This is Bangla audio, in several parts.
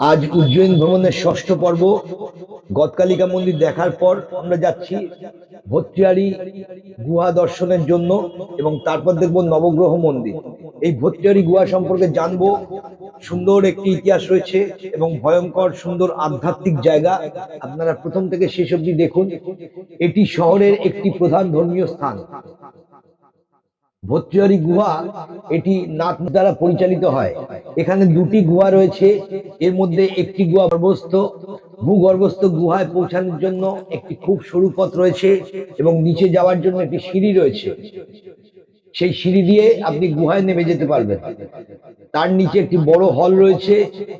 আজ উজ্জয়ন ভ্রমণের ষষ্ঠ পর্ব। গদকালিকা মন্দির দেখার পর আমরা যাচ্ছি ভত্রিয়ারি গুহা দর্শনের জন্য এবং তারপর দেখব নবগ্রহ মন্দির। এই ভত্রিয়ারি গুহা সম্পর্কে জানব। সুন্দর একটি ইতিহাস রয়েছে এবং ভয়ঙ্কর সুন্দর আধ্যাত্মিক জায়গা। আপনারা প্রথম থেকে শেষ অবধি দেখুন। এটি শহরের একটি প্রধান ধর্মীয় স্থান। ভত্রিয়ারি গুহা এটি নাথ দ্বারা পরিচালিত হয়। এখানে দুটি গুহা রয়েছে। এর মধ্যে একটি গুহা গর্ভস্থ। ভূগর্ভস্থ গুহায় পৌঁছানোর জন্য একটি খুব সরু পথ রয়েছে এবং নিচে যাওয়ার জন্য একটি সিঁড়ি রয়েছে। সেই সিঁড়ি দিয়ে আপনি গুহায় নেমে যেতে পারবেন। তার নিচে একটি বড় হল রয়েছে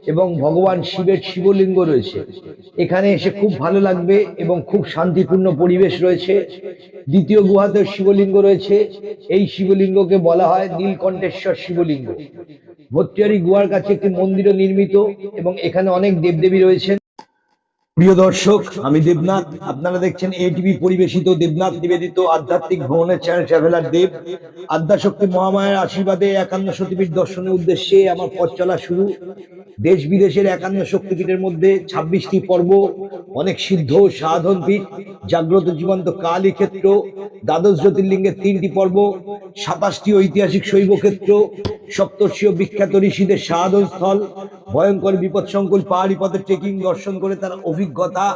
এবং ভগবান শিবের শিবলিঙ্গ রয়েছে। এখানে এসে খুব ভালো লাগবে এবং খুব শান্তিপূর্ণ পরিবেশ রয়েছে। দ্বিতীয় গুহাতে শিবলিঙ্গ রয়েছে। এই শিবলিঙ্গকে বলা হয় নীলকণ্ঠেশ্বর শিবলিঙ্গ। ভত্রিয়ারি গুহার কাছে একটি মন্দিরও নির্মিত এবং এখানে অনেক দেবদেবী রয়েছেন। প্রিয় দর্শক, আমি দেবনাথ। আপনারা দেখছেন এটিভি পরিবেশিত দেবনাথ নিবেদিত আধ্যাত্মিক ভ্রমণের চ্যানেল ট্রাভেলার দেব। আদ্যাশক্তি মহামায়ের আশীর্বাদে একান্ন সতীপীঠ দর্শনের উদ্দেশ্যে আমার পথ চলা শুরু। দেশ বিদেশের একান্ন শক্তিপীঠের মধ্যে ছাব্বিশটি পর্ব, অনেক সিদ্ধ সাধন পীঠ, জাগ্রত জীবন্ত কালী ক্ষেত্র, দ্বাদশ জ্যোতির্লিঙ্গের তিনটি পর্ব, সাতাশটি ঐতিহাসিক শৈব ক্ষেত্র সপ্তর্ষীয় বিখ্যাত ঋষিদের সাধন স্থল ভয়ঙ্কর বিপদসংকুল পাহাড়ি পথে ট্রেকিং দর্শন করে তার অভিজ্ঞতা,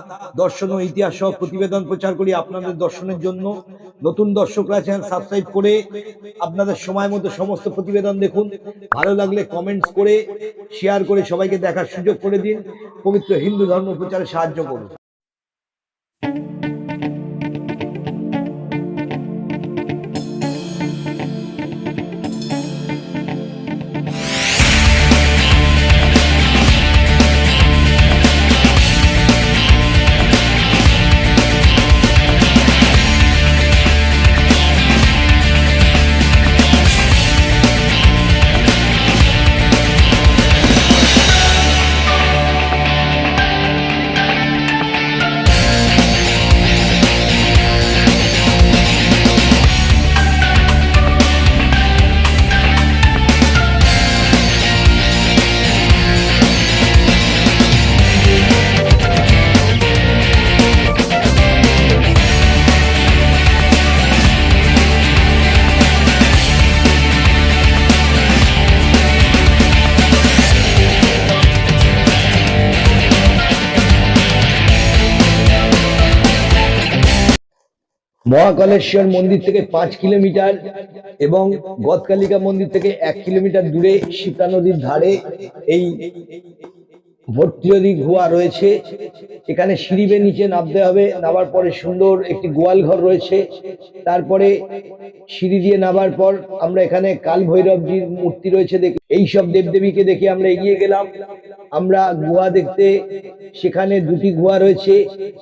দর্শন ও ইতিহাস সহ প্রতিবেদন প্রচার করি আপনাদের দর্শনের জন্য। নতুন দর্শকরা চ্যানেল সাবস্ক্রাইব করে আপনাদের সময় মতো সমস্ত প্রতিবেদন দেখুন। ভালো লাগলে কমেন্টস করে শেয়ার করে সবাইকে দেখার সুযোগ করে দিন। পবিত্র হিন্দু ধর্ম প্রচারে সাহায্য করুন। মহাকালেশ্বর মন্দির থেকে পাঁচ কিলোমিটার এবং গদকালিকা মন্দির থেকে এক কিলোমিটার দূরে সীতা নদীর ধারে এই ভর্তিয়দি গুহা রয়েছে। এখানে সিঁড়ি বেয়ে নিচে নামতে হবে। নামার পরে সুন্দর একটি গোয়াল ঘর রয়েছে। তারপরে সিঁড়ি দিয়ে নামার পর আমরা এখানে কাল ভৈরবজির মূর্তি রয়েছে দেখে এই সব দেবদেবীকে দেখে আমরা এগিয়ে গেলাম। আমরা গুহা দেখতে সেখানে দুটি গুহা রয়েছে।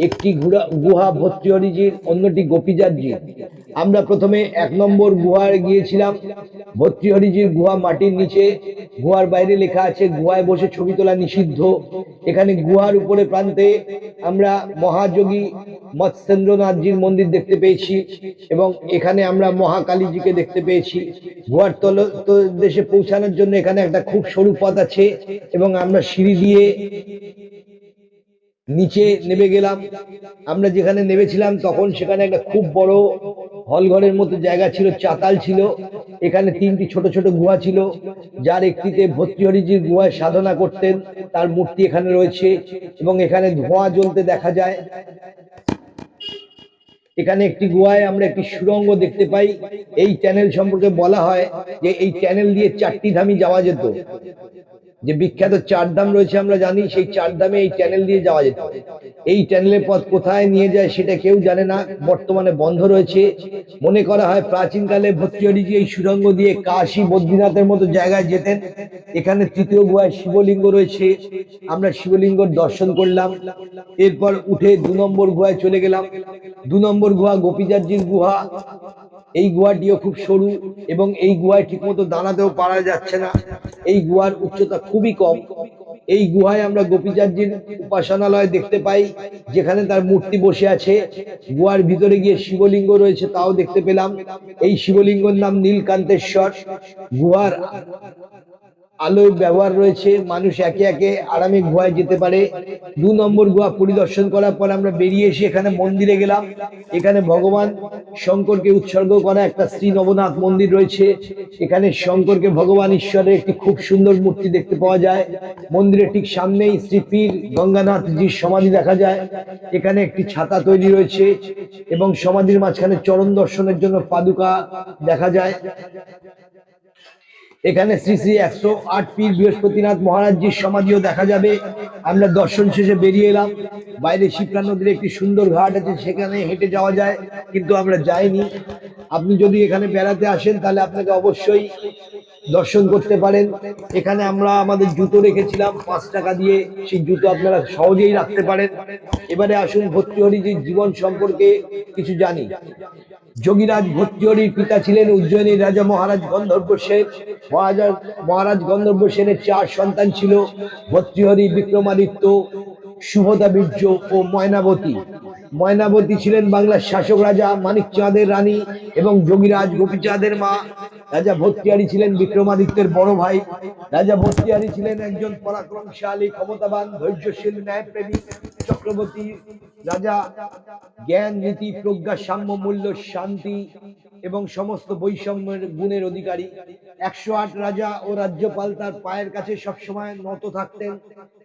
একটি গুহা ভর্তিহরিজির অন্যটি গোপীজাতজির। আমরা প্রথমে এক নম্বর গুহায় গিয়েছিলাম। ভর্তিহরিজির গুহা মাটির নিচে। গুহার বাইরে লেখা আছে, গুহায় বসে ছবি তোলা নিষিদ্ধ। এখানে গুহার উপরে প্রান্তে আমরা মহাযোগী মৎস্যেন্দ্রনাথজির মন্দির দেখতে পেয়েছি এবং এখানে আমরা মহাকালীজিকে দেখতে পেয়েছি। গুহার তল দেশে পৌঁছানোর জন্য এখানে একটা খুব সরু পথ আছে এবং আমরা সিঁড়ি দিয়ে নিচে নেমে গেলাম। আমরা যেখানে নেমেছিলাম তখন সেখানে একটা খুব বড় হল ঘরের মতো জায়গা ছিল, চাতাল ছিল। এখানে তিনটি ছোট ছোট গুহা ছিল। যার একটিতে ভর্তিহরিজির গুহায় সাধনা করতেন। তার মূর্তি এখানে রয়েছে এবং এখানে ধোঁয়া জ্বলতে দেখা যায়। এখানে একটি গুহায় আমরা একটি সুরঙ্গ দেখতে পাই। এই চ্যানেল সম্পর্কে বলা হয় যে এই চ্যানেল দিয়ে চারটি ধামি যাওয়া যেত। যে বিখ্যাত চার ধাম রয়েছে আমরা জানি, সেই চার ধামে এই চ্যানেল দিয়ে যাওয়া যেত। এই চ্যানেলের পথ কোথায় নিয়ে যায় সেটা কেউ জানে না, বর্তমানে বন্ধ রয়েছে। মনে করা হয় প্রাচীনকালে ভর্তিহরিজি এই সুরঙ্গ দিয়ে কাশী বদ্রীনাথের মতো জায়গায় যেতেন। এখানে তৃতীয় গুহায় শিবলিঙ্গ রয়েছে। আমরা শিবলিঙ্গ দর্শন করলাম। এরপর উঠে দু নম্বর গুহায় চলে গেলাম। দু নম্বর গুহা গোপীজাতজির গুহা, এই গুহাটিও খুব সরু এবং এই গুহায় ঠিকমতো দাঁড়াতেও পারা যাচ্ছে না। এই গুহার উচ্চতা খুবই কম। এই গুহায় আমরা গোপীচাঁদজির উপাসনালয় দেখতে পাই, যেখানে তার মূর্তি বসে আছে। গুহার ভিতরে গিয়ে শিবলিঙ্গ রয়েছে, তাও দেখতে পেলাম। এই শিবলিঙ্গর নাম নীলকান্তেশ্বর। গুহার আলোর ব্যবহার রয়েছে, মানুষ একে একে আরামে গুহায় যেতে পারে। দু নম্বর গুহা পরিদর্শন করার পর আমরা বেরিয়ে এসে এখানে মন্দিরে গেলাম। এখানে ভগবান শঙ্করকে উৎসর্গ করা একটা শ্রী নবনাথ মন্দির রয়েছে। এখানে শঙ্করকে ভগবান ঈশ্বরের একটি খুব সুন্দর মূর্তি দেখতে পাওয়া যায়। মন্দিরের ঠিক সামনেই শ্রী শ্রীপীর গঙ্গানাথজির সমাধি দেখা যায়। এখানে একটি ছাতা তৈরি রয়েছে এবং সমাধির মাঝখানে চরণ দর্শনের জন্য পাদুকা দেখা যায়। এখানে শ্রী শ্রী একশো আট পীর বৃহস্পতিনাথ মহারাজজির সমাধিও দেখা যাবে। আমরা দর্শন শেষে বেরিয়ে এলাম। বাইরে শিপ্রা নদীর একটি সুন্দর ঘাট আছে, সেখানে হেঁটে যাওয়া যায়, কিন্তু আমরা যাইনি। আপনি যদি এখানে বেড়াতে আসেন, তাহলে আপনাকে অবশ্যই দর্শন করতে পারেন। এখানে আমরা আমাদের জুতো রেখেছিলাম, পাঁচ টাকা দিয়ে। সেই জুতো আপনারা সহজেই রাখতে পারেন। এবারে আসুন ভর্তৃহরিজির জীবন সম্পর্কে কিছু জানি। যোগীরাজ ভট্টিহরির পিতা ছিলেন উজ্জয়িনীর রাজা মহারাজ গন্ধর্ব সেন মহারাজ মহারাজ গন্ধর্ব সেনের চার সন্তান ছিল ভট্টিহরি, বিক্রমাদিত্য শুভদা বীর্য ও ময়নাবতী। ময়নাবতী ছিলেন বাংলার শাসক রাজা মানিক চাঁদের রানী এবং যোগীরাজ গোপীচাঁদের মা। রাজা ভর্তৃহারি ছিলেন বিক্রমাদিত্যের বড় ভাই। রাজা ভর্তৃহারি ছিলেন একজন পরাক্রমশালী, ক্ষমতাবান, ধৈর্যশীল, ন্যায়প্রেমী চক্রবর্তী। রাজা জ্ঞান, নীতি, প্রজ্ঞা, সাম্য, মূল্য, শান্তি এবং সমস্ত বৈষম্যের গুণের অধিকারী। একশো আট রাজা ও রাজ্যপাল তার পায়ের কাছে সবসময় নত থাকতেন।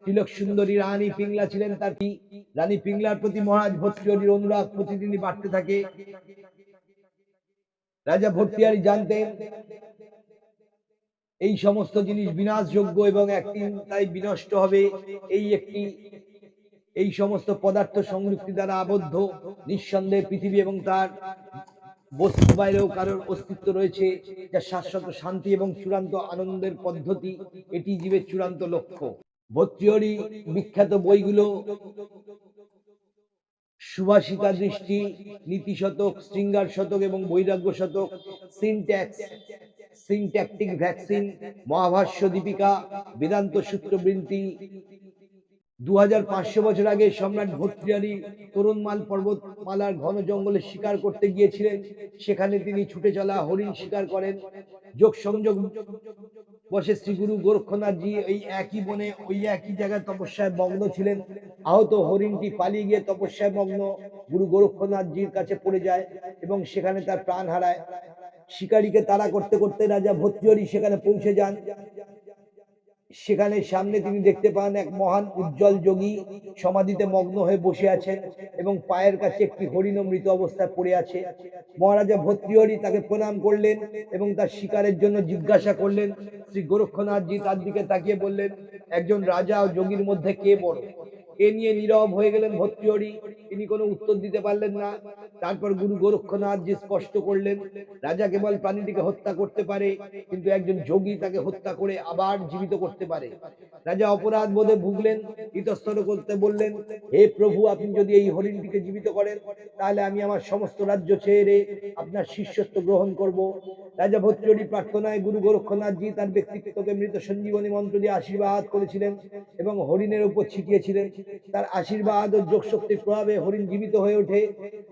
তিলক সুন্দরী রানী পিংলা ছিলেন তার কি রানী পিংলার প্রতি মহারাজ ভর্তৃহরির অনুরাগ প্রতিদিনই বাড়তে থাকে। রাজা ভর্তৃহারি জানতেন, এই সমস্ত জিনিস বিনাশযোগ্য এবং একদিন তাই বিনষ্ট হবে। এই একটি, এই সমস্ত পদার্থ সংযুক্তি দ্বারা আবদ্ধ, নিঃসন্দেহে পৃথিবী এবং তার বস্তু বাইরেও কারোর অস্তিত্ব রয়েছে, যা শাশ্বত শান্তি এবং চূড়ান্ত আনন্দের পদ্ধতি। এটি জীবের চূড়ান্ত লক্ষ্য। ভর্তৃহরি বিখ্যাত বইগুলো সুভাষিতা দৃষ্টি নীতি শতক শৃঙ্গার শতক এবং বৈরাগ্য শতক সিনট্যাক্স সিনট্যাকটিক ভ্যাকসিন, মহাভাষ্য দীপিকা, বেদান্ত সূত্রবৃন্তি দু হাজার পাঁচশো বছর আগে সম্রাট ভর্তৃহারি তরুণমাল পর্বতমালার ঘন জঙ্গলে শিকার করতে গিয়েছিলেন। সেখানে তিনি ছুটে চলা হরিণ শিকার করেন। যোগ সংযোগ বসে শ্রী গুরু গোরক্ষনাথজি ওই একই বনে, ওই একই জায়গায় তপস্যায় মগ্ন ছিলেন। আহত হরিণটি পালিয়ে গিয়ে তপস্যায় মগ্ন গুরু গোরক্ষনাথজির কাছে পড়ে যায় এবং সেখানে তার প্রাণ হারায়। শিকারীকে তাড়া করতে করতে রাজা ভর্তিহরি সেখানে পৌঁছে যান। সেখানে সামনে তিনি দেখতে পান এক মহান উজ্জ্বল যোগী সমাধিতে মগ্ন হয়ে বসে আছেন এবং পায়ের কাছে একটি হরিণ মৃত অবস্থায় পড়ে আছে। মহারাজা ভত্রিহরি তাকে প্রণাম করলেন এবং তার শিকারের জন্য জিজ্ঞাসা করলেন, শ্রী গোরক্ষনাথজি তার দিকে তাকিয়ে বললেন, একজন রাজা ও যোগীর মধ্যে কে বড় এ নিয়ে নীরব হয়ে গেলেন ভর্তৃহরি তিনি কোনো উত্তর দিতে পারলেন না। তারপর গুরু গোরক্ষনাথ জি স্পষ্ট করলেন, রাজা কেবল প্রাণীটিকে হত্যা করতে পারে, কিন্তু একজন যোগী তাকে হত্যা করে আবার জীবিত করতে পারে। রাজা অপরাধ বোধে ভুগলেন, ইতস্তত করতে বললেন, হে প্রভু, আপনি যদি এই হরিণটিকে জীবিত করেন, তাহলে আমি আমার সমস্ত রাজ্য ছেড়ে আপনার শিষ্যত্ব গ্রহণ করব। রাজা ভর্তৃহরি প্রার্থনায় গুরু গোরক্ষনাথ জি তার ব্যক্তিত্বকে মৃত সঞ্জীবনী মন্ত্র দিয়ে আশীর্বাদ করেছিলেন এবং হরিণের উপর ছিটিয়েছিলেন। তার আশীর্বাদ ও যোগশক্তির প্রভাবে হরিণ জীবিত হয়ে ওঠে।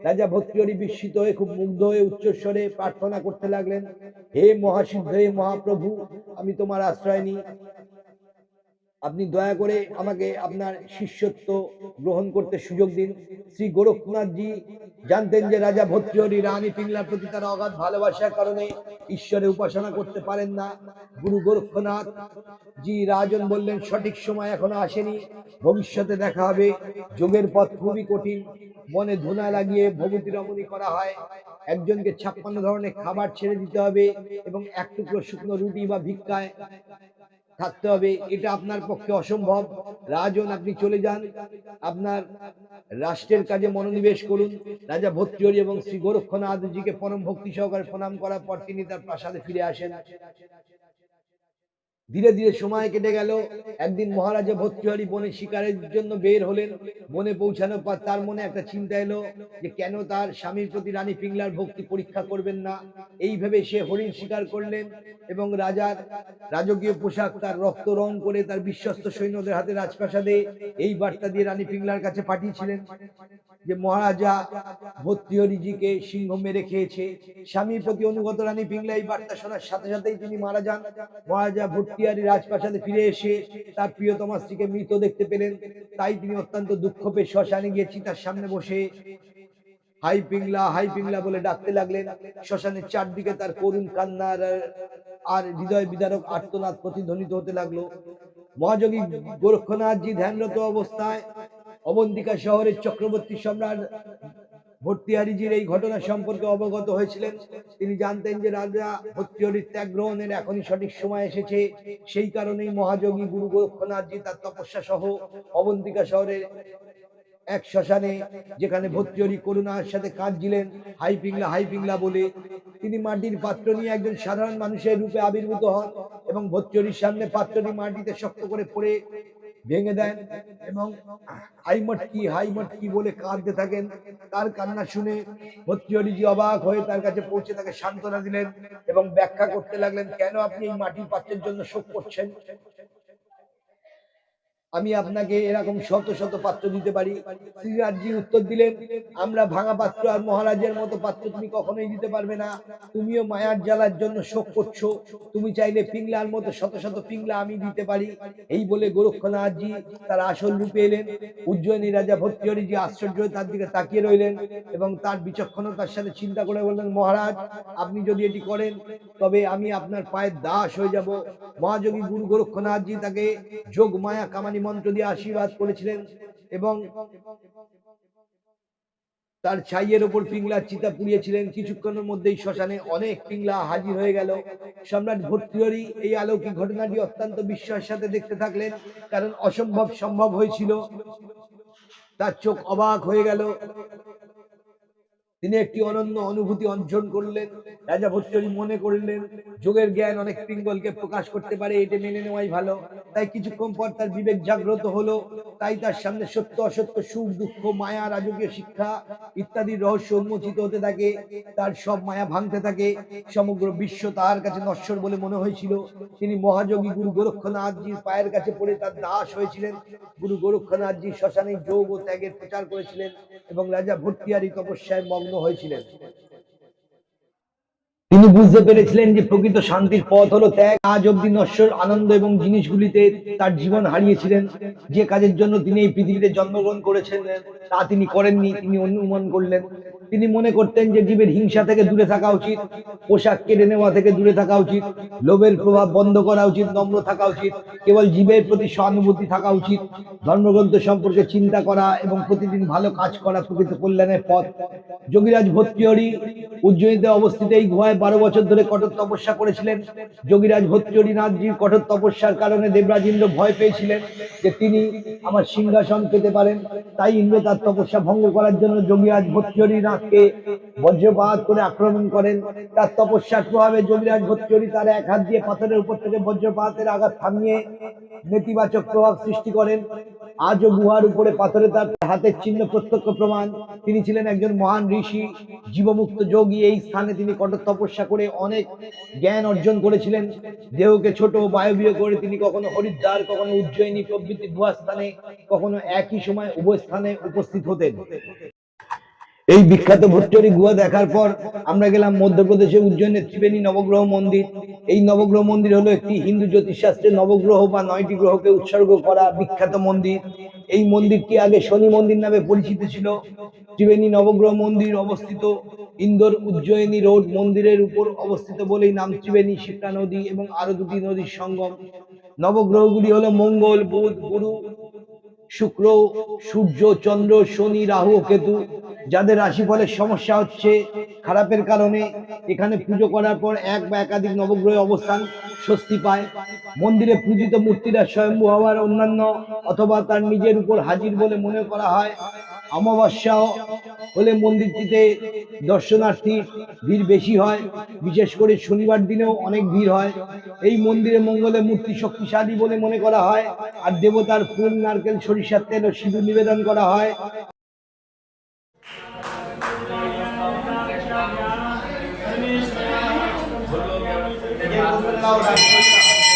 রাজা ভর্তৃহরি বিস্মিত হয়ে খুব মুগ্ধ হয়ে উচ্চস্বরে প্রার্থনা করতে লাগলেন, হে মহাসিদ্ধ হে মহাপ্রভু, আমি তোমার আশ্রয় নিই। আপনি দয়া করে আমাকে আপনার শিষ্যত্ব গ্রহণ করতে সুযোগ দিন। শ্রী গোরখনাথজি জানতেন যে রাজা ভর্তৃহরি রানী পিংলার প্রতি তার অগাধ ভালোবাসার কারণে ঈশ্বরে উপাসনা করতে পারেন না। গুরু গোরক্ষনাথ জি রাজন বললেন, সঠিক সময় এখনও আসেনি, ভবিষ্যতে দেখা হবে। যোগের পথ খুবই কঠিন, মনে ধুনা লাগিয়ে ভবতী রমণী করা হয়। একজনকে ছাপ্পান্ন ধরনের খাবার ছেড়ে দিতে হবে এবং এক টুকরো শুকনো রুটি বা ভিক্ষায় থাকতে হবে, এটা আপনার পক্ষে অসম্ভব। রাজন, আপনি চলে যান। আপনার রাষ্ট্রের কাজে মনোনিবেশ করুন। রাজা ভত্রিহরি এবং শ্রী গোরক্ষনাথজিকে পরম ভক্তি সহকারে প্রণাম করার পর তিনি তার প্রাসাদে ফিরে আসেন। ধীরে ধীরে সময় কেটে গেল। একদিন মহারাজা ভর্তৃহরি বনে শিকারের জন্য বের হলেন। বনে পৌঁছানোর পর তার মনে একটা চিন্তা এলো যে কেন তার স্বামীর প্রতি রানী পিংলার ভক্তি পরীক্ষা করবেন না? এই ভেবে সে হরিণ শিকার করলেন এবং রাজার রাজকীয় পোশাক তার রক্ত রং করে তার বিশ্বস্ত সৈন্যদের হাতে রাজপ্রাসাদে এই বার্তা দিয়ে রানী পিংলার কাছে পাঠিয়েছিলেন। যে মহারাজা ভর্তিহরিজিকে সিংহ মেরে খেয়েছে স্বামীর প্রতি অনুগত রানী পিংলা এই বার্তা শোনার সাথে সাথেই তিনি মারা যান। মহারাজা ভর্তিহারি রাজপ্রাসাদে ফিরে এসে তার প্রিয়তমা স্ত্রীকে মৃত দেখতে পেলেন। তাই তিনি অত্যন্ত দুঃখ পেয়ে শ্মশানে গিয়ে চিতার সামনে বসে হাই পিংলা হাই পিংলা বলে ডাকতে লাগলেন। শ্মশানের চারদিকে তার করুণ কান্নার আর হৃদয় বিদারক আর্তনাদ প্রতিধ্বনিত হতে লাগল। মহাযোগী গোরক্ষনাথজি ধ্যানরত অবস্থায় অবন্তিকা শহরের চক্রবর্তী সম্রাট ভর্তিহারিজির এই ঘটনা সম্পর্কে অবগত হয়েছিলেন। তিনি জানতেন যে রাজা ভর্তিহরির ত্যাগ গ্রহণের এখনই সঠিক সময় এসেছে। সেই কারণেই মহাযোগী গুরু গোরক্ষনাথজি তার তপস্যা সহ অবন্তিকা শহরের এক শ্মশানে, যেখানে ভর্তিহরি করুণার সাথে কাঁদছিলেন হাই পিংলা হাই পিংলা বলে। তিনি মাটির পাত্র নিয়ে একজন সাধারণ মানুষের রূপে আবির্ভূত হন এবং ভর্তিহরির সামনে পাত্রটি মাটিতে শক্ত করে পড়ে ভেঙে দেন এবং হাইমট কি হাইমট কি বলে কাঁদতে থাকেন। তার কান্না শুনে ভর্তিহরিজি অবাক হয়ে তার কাছে পৌঁছে তাকে সান্ত্বনা দিলেন এবং ব্যাখ্যা করতে লাগলেন, কেন আপনি এই মাটির পাত্রের জন্য শোক করছেন? আমি আপনাকে এরকম শত শত পাত্র দিতে পারি। শ্রীরাজজি উত্তর দিলেন, আমরা ভাঙা পাত্র আর মহারাজের মতো পাত্র তুমি কখনোই দিতে পারবে না। তুমিও মায়ার জ্বালার জন্য শোক করছ। তুমি চাইলে পিংলার মতো শত শত পিংলা আমি দিতে পারি। এই বলে গোরক্ষনাথজি তার আসল রূপে এলেন। উজ্জয়িনী রাজা ভর্তিহরি যে আশ্চর্য তার দিকে তাকিয়ে রইলেন এবং তার বিচক্ষণতার সাথে চিন্তা করে বললেন, মহারাজ, আপনি যদি এটি করেন, তবে আমি আপনার পায়ের দাস হয়ে যাব। মহাযোগী গুরু গোরক্ষনাথজি তাকে যোগ মায়া কামানি মন্ত্র দিয়ে আশীর্বাদ করেছিলেন এবং তার ছাইয়ের ওপর পিংলার চিতা পুড়িয়েছিলেন। কিছুক্ষণের মধ্যেই শ্মশানে অনেক পিংলা হাজির হয়ে গেল। সম্রাট ভর্তিহরি এই আলৌকিক ঘটনাটি অত্যন্ত বিস্ময়ের সাথে দেখতে থাকলেন, কারণ অসম্ভব সম্ভব হয়েছিল। তার চোখ অবাক হয়ে গেল। তিনি একটি অনন্য অনুভূতি অর্জন করলেন। রাজা ভট্টরি মনে করলেন যোগের জ্ঞান অনেক পিঙ্গলকে প্রকাশ করতে পারে, এটা মেনে নেওয়াই ভালো। তাই কিছুক্ষণ পর তার বিবেক জাগ্রত হলো। তাই তার সামনে সত্য, অসত্য, সুখ, দুঃখ, মায়া, রাজকীয় শিক্ষা ইত্যাদি রহস্য উন্মোচিত হতে থাকে। তার সব মায়া ভাঙতে থাকে। সমগ্র বিশ্ব তার কাছে নশ্বর বলে মনে হয়েছিল। তিনি মহাযোগী গুরু গোরক্ষনাথজির পায়ের কাছে পড়ে তার দাস হয়েছিলেন। গুরু গোরক্ষনাথজি শ্মশানে যোগ ও ত্যাগের প্রচার করেছিলেন এবং রাজা ভট্টিয়ারি তপস্যায় মগ্ন হয়েছিলেন। তিনি বুঝতে পেরেছিলেন যে প্রকৃত শান্তির পথ হলো ত্যাগ। আজ অব্দি নশ্বর আনন্দ এবং জিনিসগুলিতে তার জীবন হারিয়েছিলেন। যে কাজের জন্য তিনি এই পৃথিবীতে জন্মগ্রহণ করেছেন, তা তিনি করেননি, তিনি অনুমান করলেন। তিনি মনে করতেন যে জীবের হিংসা থেকে দূরে থাকা উচিত, পোশাক কেড়ে নেওয়া থেকে দূরে থাকা উচিত, লোভের প্রভাব বন্ধ করা উচিত, নম্র থাকা উচিত, কেবল জীবের প্রতি সহানুভূতি থাকা উচিত, ধর্মগ্রন্থ সম্পর্কে চিন্তা করা এবং প্রতিদিন ভালো কাজ করা প্রকৃত কল্যাণের পথ। যোগীরাজ ভর্তিহরি উজ্জয়িনীতে অবস্থিত এই গুহায় বারো বছর ধরে কঠোর তপস্যা করেছিলেন। যোগীরাজ ভর্তিহরি নাথজির কঠোর তপস্যার কারণে দেবরাজ ইন্দ্র ভয় পেয়েছিলেন যে তিনি আমার সিংহাসন পেতে পারেন। তাই ইন্দ্র তার তপস্যা ভঙ্গ করার জন্য যোগীরাজ ভর্তিহরি নাথকে বজ্রপাত করে আক্রমণ করেন। তার তপস্যার প্রভাবে যোগীরাজ ভর্তিহরি তার এক হাত দিয়ে পাথরের উপর থেকে বজ্রপাতের আঘাত থামিয়ে নেতিবাচক প্রভাব সৃষ্টি করেন। আজও গুহার উপরে পাথরে তার হাতের চিহ্ন প্রত্যক্ষ প্রমাণ। তিনি ছিলেন একজন মহান ঋষি, জীবমুক্ত যোগী। এই স্থানে তিনি কঠোর তপস্যা করে অনেক জ্ঞান অর্জন করেছিলেন। দেহকে ছোট বায়বীয় করে তিনি কখনো হরিদ্বার, কখনো উজ্জয়িনী প্রভৃতি গুহা স্থানে কখনো একই সময় উভয় স্থানে উপস্থিত হতেন। এই বিখ্যাত ভট্টরি গুহা দেখার পর আমরা গেলাম মধ্যপ্রদেশে উজ্জয়নের ত্রিবেণী নবগ্রহ মন্দির। এই নবগ্রহ মন্দির হলো একটি হিন্দু জ্যোতিষশাস্ত্রে নবগ্রহ বা নয়টি গ্রহকে উৎসর্গ করা বিখ্যাত মন্দির। এই মন্দিরটি আগে শনি মন্দির নামে পরিচিত ছিল। ত্রিবেণী নবগ্রহ মন্দির অবস্থিত ইন্দোর উজ্জয়িনী রোড মন্দিরের উপর অবস্থিত বলেই নাম ত্রিবেণী শিপ্রা নদী এবং আরও দুটি নদীর সঙ্গম। নবগ্রহগুলি হলো মঙ্গল, বুধ, গুরু, শুক্র, সূর্য, চন্দ্র, শনি, রাহু কেতু। যাদের রাশিফলের সমস্যা হচ্ছে, খারাপের কারণে এখানে পুজো করার পর এক বা একাধিক নবগ্রহে অবস্থান স্বস্তি পায়। মন্দিরে পূজিত মূর্তিরা স্বয়ম্ভু হওয়ার অন্যান্য অথবা তার নিজের উপর হাজির বলে মনে করা হয়। অমাবস্যা হলে মন্দিরটিতে দর্শনার্থী ভিড় বেশি হয়। বিশেষ করে শনিবার দিনেও অনেক ভিড় হয়। এই মন্দিরে মঙ্গলে মূর্তি শক্তিশালী বলে মনে করা হয়। আর দেবতার ফুল, নারকেল, সরিষার তেল ও সিঁদুর নিবেদন করা হয়। আল্লাহ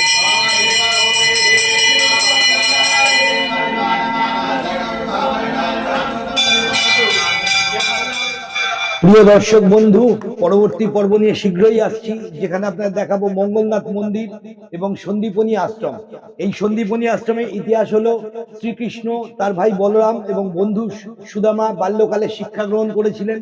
প্রিয় দর্শক বন্ধু, পরবর্তী পর্ব নিয়ে শীঘ্রই আসছি, যেখানে আপনাদের দেখাবো মঙ্গলনাথ মন্দির এবং সন্দীপনী আশ্রম। এই সন্দীপনী আশ্রমের ইতিহাস হলো শ্রীকৃষ্ণ, তার ভাই বলরাম এবং বন্ধু সুদামা বাল্যকালে শিক্ষা গ্রহণ করেছিলেন।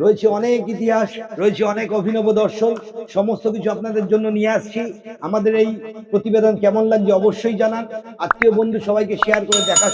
রয়েছে অনেক ইতিহাস, রয়েছে অনেক অভিনব দর্শন, সমস্ত কিছু আপনাদের জন্য নিয়ে আসছি। আমাদের এই প্রতিবেদন কেমন লাগছে অবশ্যই জানান। আত্মীয় বন্ধু সবাইকে শেয়ার করে দেখা